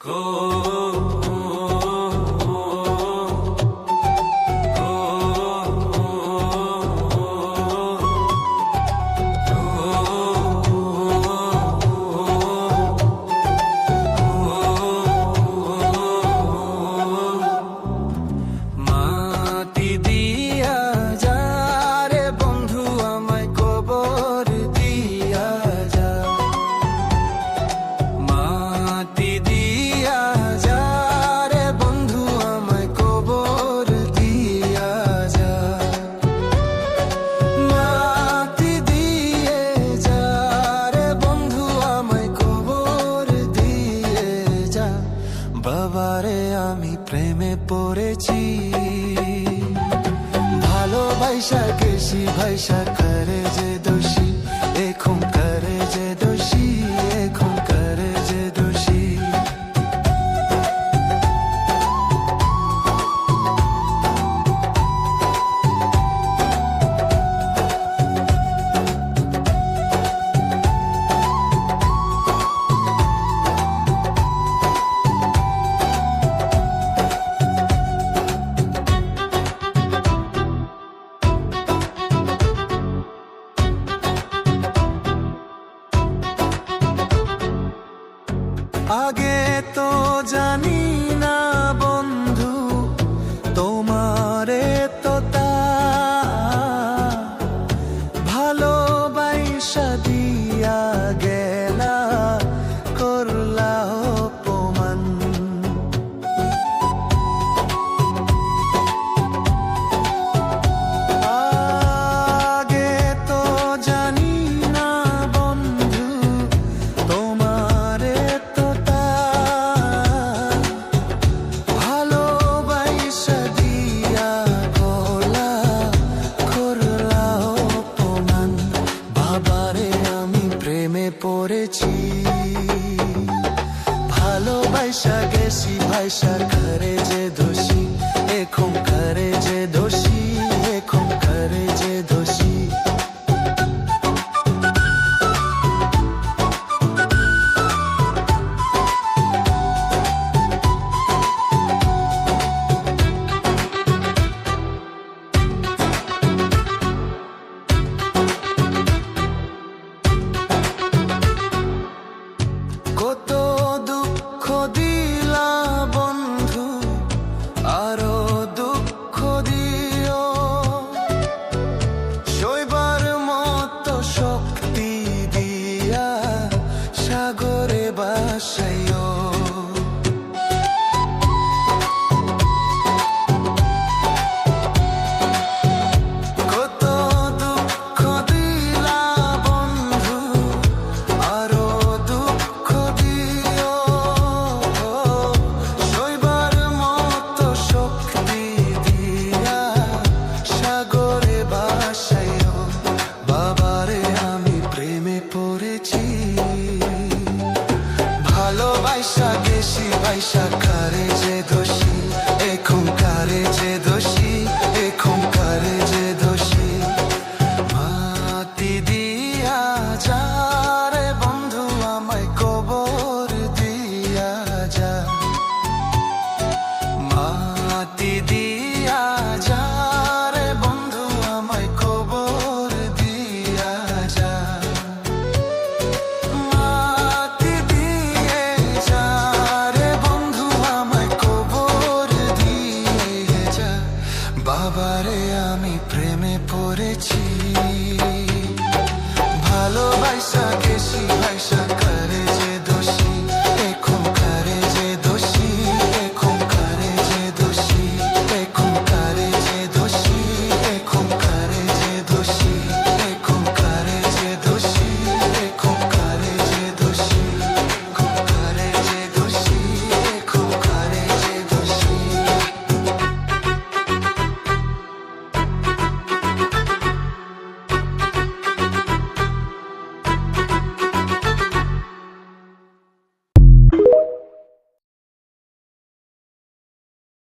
go. যা বাবারে আমি প্রেমে পড়েছি। ভালোবাসা কেশি ভাইসা করে যে তো জানি ভাইসা গেছি ভাইসা ঘরে যে দোষী এখন ঘরে যে ভাইসা দেশি ভাইসা খারে যে দোষী আবারে আমি প্রেমে পড়েছি। ভালোবাসা কেশি